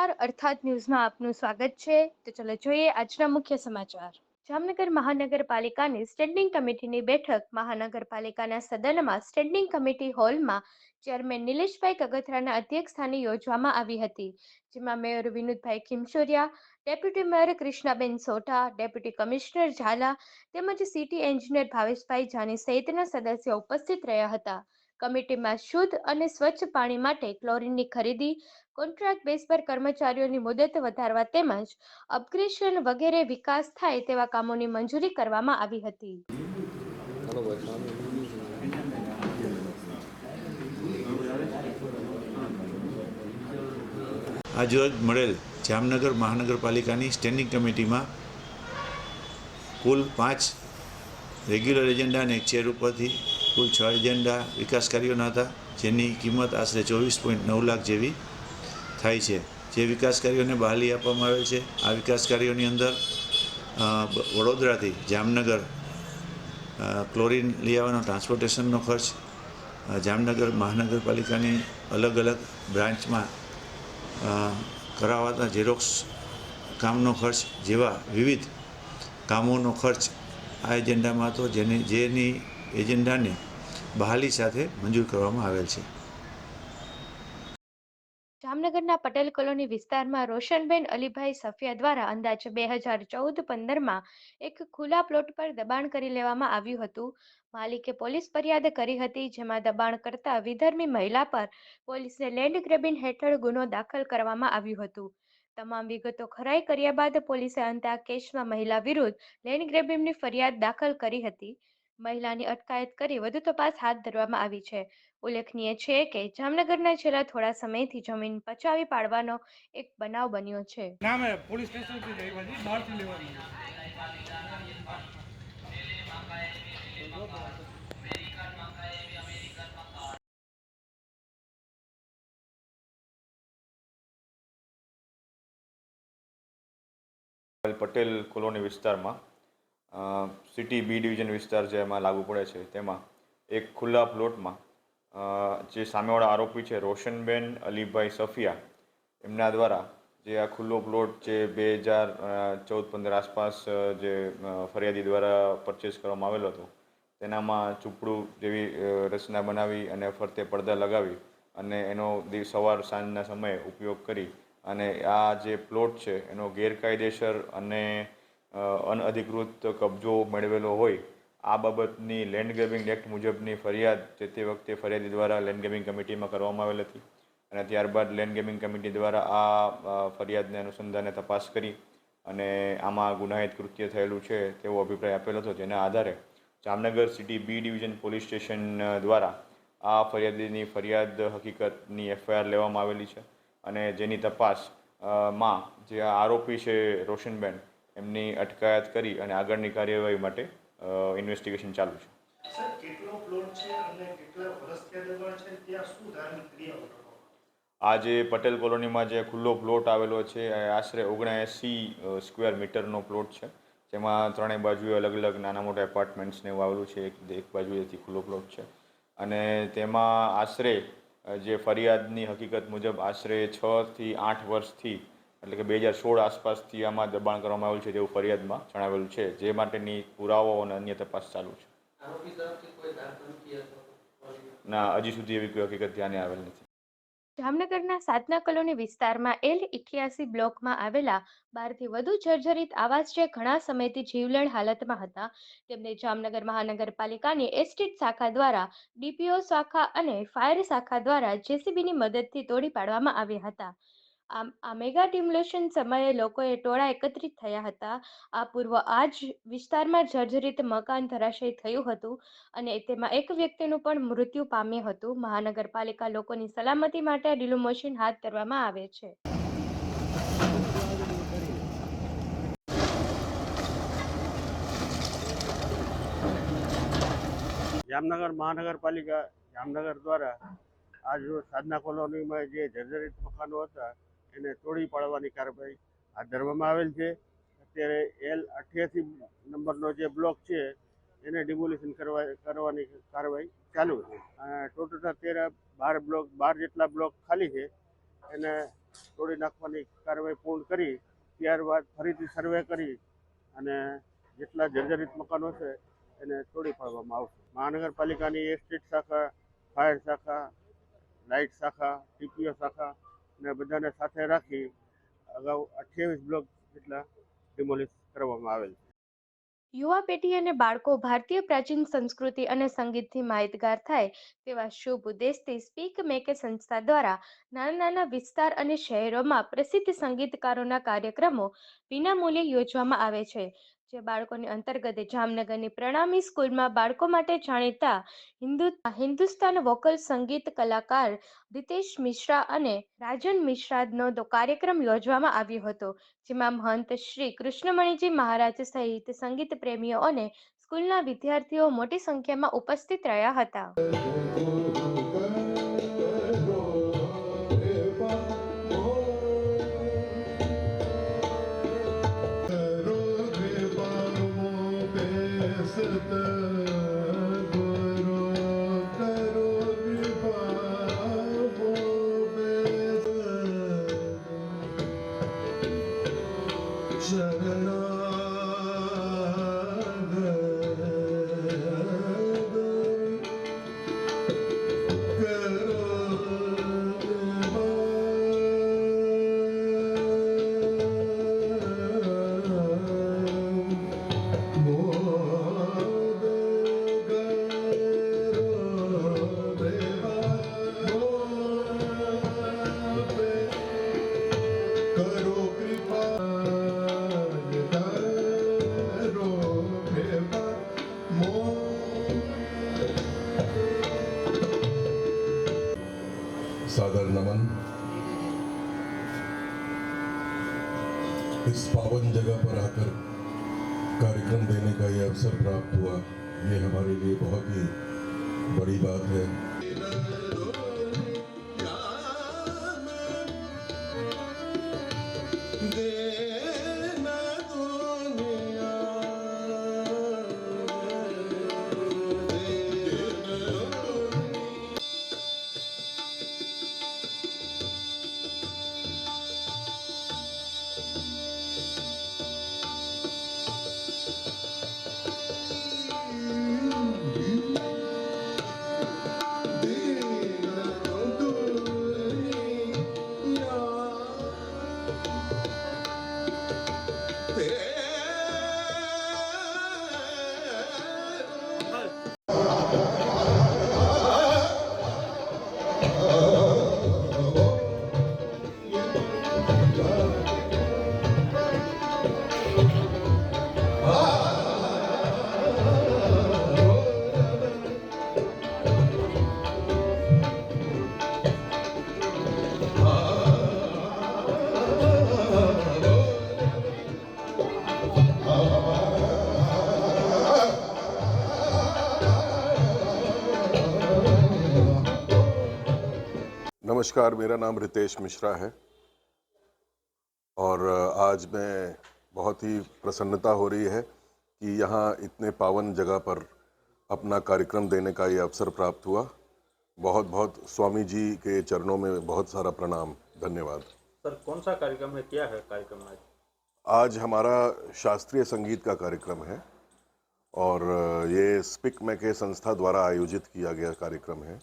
નમસ્કાર. અર્થાત ન્યૂઝમાં આપનું સ્વાગત છે. તો ચલો જોઈએ આજના મુખ્ય સમાચાર. જામનગર મહાનગરપાલિકાની સ્ટેન્ડિંગ કમિટીની બેઠક મહાનગરપાલિકાના સદનમાં સ્ટેન્ડિંગ કમિટી હોલમાં ચેરમેન નિલેશભાઈ કગથરાના અધ્યક્ષસ્થાને યોજવામાં આવી હતી, જેમાં mayor Vinodbhai Khimsoriya, deputy mayor Krishnaben Sodha, deputy commissioner Zala તેમજ સિટી એન્જિનિયર ભાવેશભાઈ જાની સહિતના સદસ્યો ઉપસ્થિત રહ્યા હતા. કમિટીમાં શુદ્ધ અને સ્વચ્છ પાણી માટે ક્લોરીનની ખરીદી કોન્ટ્રાક્ટ બેઝ પર કર્મચારીઓની મુદત વધારવા તેમજ અપગ્રેશન વગેરે વિકાસ થાય તેવા કામોની મંજૂરી કરવામાં આવી હતી. આજરોજ મળેલ જામનગર મહાનગરપાલિકાની સ્ટેન્ડિંગ કમિટીમાં કુલ પાંચ રેગ્યુલર એજન્ડા અને ચેર ઉપરથી કુલ છ એજન્ડા વિકાસ કાર્યોના હતા, જેની કિંમત આશરે ચોવીસ પોઈન્ટ નવ લાખ જેવી થાય છે. જે વિકાસ કાર્યોને બહાલી આપવામાં આવે છે, આ વિકાસ કાર્યોની અંદર વડોદરાથી જામનગર ક્લોરિન લઈ આવવાનો ટ્રાન્સપોર્ટેશનનો ખર્ચ જામનગર મહાનગરપાલિકાની અલગ અલગ બ્રાન્ચમાં કરાવાતા ઝેરોક્સ કામનો ખર્ચ જેવા વિવિધ કામોનો ખર્ચ આ એજન્ડામાં હતો, જેની જેની એજન્ડાને બહાલી સાથે મંજૂર કરવામાં આવેલ છે. જામનગરના પટેલ કોલોની વિસ્તારમાં રોશનબેન અલીભાઈ સફિયા દ્વારા અંદાજે બે હજાર ચૌદ પંદરમાં એક ખુલ્લા પ્લોટ પર દબાણ કરી લેવામાં આવ્યું હતું. માલિકે પોલીસ ફરિયાદ કરી હતી, જેમાં દબાણ કરતા વિધર્મી મહિલા પર પોલીસને લેન્ડ ગ્રેબિંગ હેઠળ ગુનો દાખલ કરવામાં આવ્યું હતું. તમામ વિગતો ખરાઈ કર્યા બાદ પોલીસે અંતે આ કેસમાં મહિલા વિરુદ્ધ લેન્ડ ગ્રેબિંગની ફરિયાદ દાખલ કરી હતી. મહિલાની અટકાયત કરી વધુ તપાસ હાથ ધરવામાં આવી છે. ઉલ્લેખનીય છે કે જામનગરના છેલ્લા થોડા સમયથી જમીન પચાવી પાડવાનો એક બનાવ બન્યો છે. ના મેં પોલીસ સ્ટેશનથી લેવાની બહારથી લેવાની. પટેલ કોલોની વિસ્તારમાં અ, સિટી બી ડિવિઝન વિસ્તાર જે એમાં લાગુ પડે છે તેમાં એક ખુલ્લા પ્લોટમાં જે સામેવાળા આરોપી છે, રોશનબેન અલીભાઈ સફિયા, એમના દ્વારા જે આ ખુલ્લો પ્લોટ જે બે હજાર ચૌદ પંદર આસપાસ જે ફરિયાદી દ્વારા પરચેસ કરવામાં આવેલો હતો, તેનામાં ચૂપડું જેવી રચના બનાવી અને ફરતે પડદા લગાવી અને એનો દિવ સવાર સાંજના સમયે ઉપયોગ કરી અને આ જે પ્લોટ છે, એનો ગેરકાયદેસર અને અનઅધિકૃત કબજો મેળવેલો હોય આ બાબતની લેન્ડ ગ્રેબિંગ એક્ટ મુજબની ફરિયાદ જે તે વખતે ફરિયાદી દ્વારા લેન્ડ ગ્રેબિંગ કમિટીમાં કરવામાં આવેલ હતી. અને ત્યારબાદ લેન્ડ ગ્રેબિંગ કમિટી દ્વારા આ ફરિયાદને અનુસંધાને તપાસ કરી અને આમાં ગુનાહિત કૃત્ય થયેલું છે તેવો અભિપ્રાય આપેલો હતો. જેના આધારે Jamnagar city B division police station દ્વારા આ ફરિયાદીની ફરિયાદ હકીકતની એફઆઈઆર લેવામાં આવેલી છે. અને જેની તપાસમાં જે આરોપી છે રોશનબેન, એમની અટકાયત કરી અને આગળની કાર્યવાહી માટે ઇન્વેસ્ટિગેશન ચાલુ છે. સર કેટલો પ્લોટ છે અને કેટલા વર્ષ ત્યાં દબાણ છે ત્યાં શું ધાર્મિક ક્રિયાઓ કરવામાં આ જે પટેલ કોલોનીમાં જે ખુલ્લો પ્લોટ આવેલો છે એ આશરે ઓગણએંસી સ્ક્વેર મીટરનો પ્લોટ છે. જેમાં ત્રણેય બાજુએ અલગ અલગ નાના મોટા એપાર્ટમેન્ટ્સને એવું આવેલું છે એક એક બાજુએથી ખુલ્લો પ્લોટ છે. અને તેમાં આશરે જે ફરિયાદની હકીકત મુજબ આશરે છથી આઠ વર્ષથી એટલે કે બે હજાર સોળ આસપાસથી આમાં દબાણ કરવામાં આવ્યું છે તેવું ફરિયાદમાં જણાવેલું છે, જે માટેની પુરાવાઓ અને અન્ય તપાસ ચાલુ છે. ના, હજી સુધી એવી કોઈ હકીકત ધ્યાને આવેલ નથી. જામનગરના સાતના કોલોની વિસ્તારમાં એલ ઇઠ્યાસી બ્લોકમાં આવેલા બારથી વધુ જર્જરિત આવાસ જે ઘણા સમયથી જીવલેણ હાલતમાં હતા, તેમને જામનગર મહાનગરપાલિકાની એસ્ટેટ શાખા દ્વારા, ડીપીઓ શાખા અને ફાયર શાખા દ્વારા જેસીબીની મદદથી તોડી પાડવામાં આવ્યા હતા. આ મેગા ડિમોલેશન સમયે લોકોએ ટોળા એકત્રિત થયા હતા. આ પૂર્વ આ જ વિસ્તારમાં જર્જરિત મકાન ધરાશયી થયું હતું અને તેમાં એક વ્યક્તિનું પણ મૃત્યુ પામ્યું હતું. મહાનગરપાલિકા લોકોની સલામતી માટે ડિલોમોશન હાથ ધરવામાં આવે છે. જામનગર મહાનગરપાલિકા, જામનગર દ્વારા આજ સાધના કોલોનીમાં જે જર્જરિત મકાનો હતા એને તોડી પાડવાની કાર્યવાહી હાથ ધરવામાં આવેલ છે. અત્યારે એલ અઠ્યાસી નંબરનો જે બ્લોક છે, એને ડિમોલિશન કરવા, કરવાની કાર્યવાહી ચાલુ છે. ટોટલ અત્યારે બાર બ્લોક, બાર જેટલા બ્લોક ખાલી છે, એને તોડી નાખવાની કાર્યવાહી પૂર્ણ કરી, ત્યારબાદ ફરીથી સર્વે કરી અને જેટલા જર્જરિત મકાનો છે, એને તોડી પાડવામાં આવશે. મહાનગરપાલિકાની એસ્ટેટ શાખા ફાયર શાખા લાઇટ શાખા ટીપીઓ શાખા ને બધાને સાથે રાખી અગાઉ અઠ્યાવીસ બ્લોક જેટલા ડિમોલિશ કરવામાં આવેલ યુવા પેઢી અને બાળકો ભારતીય પ્રાચીન સંસ્કૃતિ અને સંગીતથી માહિતગાર થાય તેવા શુભ ઉદ્દેશથી સ્પીક મેકે સંસ્થા દ્વારા નાના નાના વિસ્તાર અને શહેરોમાં પ્રસિદ્ધ સંગીતકારોના કાર્યક્રમો વિનામૂલ્યે યોજવામાં આવે છે. જે બાળકોની અંતર્ગત જામનગરની પ્રણામી સ્કૂલમાં બાળકો માટે જાણીતા હિન્દુ, હિન્દુસ્તાન વોકલ સંગીત કલાકાર રીતેશ મિશ્રા અને રાજન મિશ્રાનો કાર્યક્રમ યોજવામાં આવ્યો હતો, જેમાં મહંત શ્રી કૃષ્ણમણીજી મહારાજ સહિત સંગીત પ્રેમીઓ અને સ્કૂલના વિદ્યાર્થીઓ મોટી સંખ્યામાં ઉપસ્થિત રહ્યા હતા. કરો इस पावन जगह पर आकर कार्यक्रम देने का ये अवसर प्राप्त हुआ ये हमारे लिए बहुत ही बड़ी बात है नमस्कार मेरा नाम रितेश मिश्रा है। और आज मैं बहुत ही प्रसन्नता हो रही है कि यहाँ इतने पावन जगह पर अपना कार्यक्रम देने का ये अवसर प्राप्त हुआ। बहुत बहुत स्वामी जी के चरणों में बहुत सारा प्रणाम धन्यवाद। सर कौन सा कार्यक्रम है? क्या है कार्यक्रम आज? आज हमारा शास्त्रीय संगीत का कार्यक्रम है। और ये स्पिक मैके संस्था द्वारा आयोजित किया गया कार्यक्रम है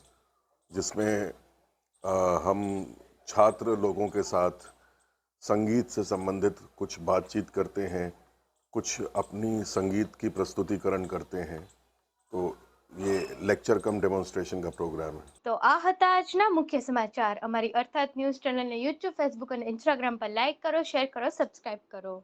जिसमें हम छात्र लोगों के साथ संगीत से संबंधित कुछ बातचीत करते हैं कुछ अपनी संगीत की प्रस्तुतिकरण करते हैं तो ये लेक्चर कम डेमोन्स्ट्रेशन का प्रोग्राम है તો આ હતા આજના મુખ્ય સમાચાર અમારી અર્થાત ન્યૂઝ ચેનલને યુટ્યુબ ફેસબુક અને ઇન્સ્ટાગ્રામ પર લાઇક કરો શેર કરો સબસ્ક્રાઇબ કરો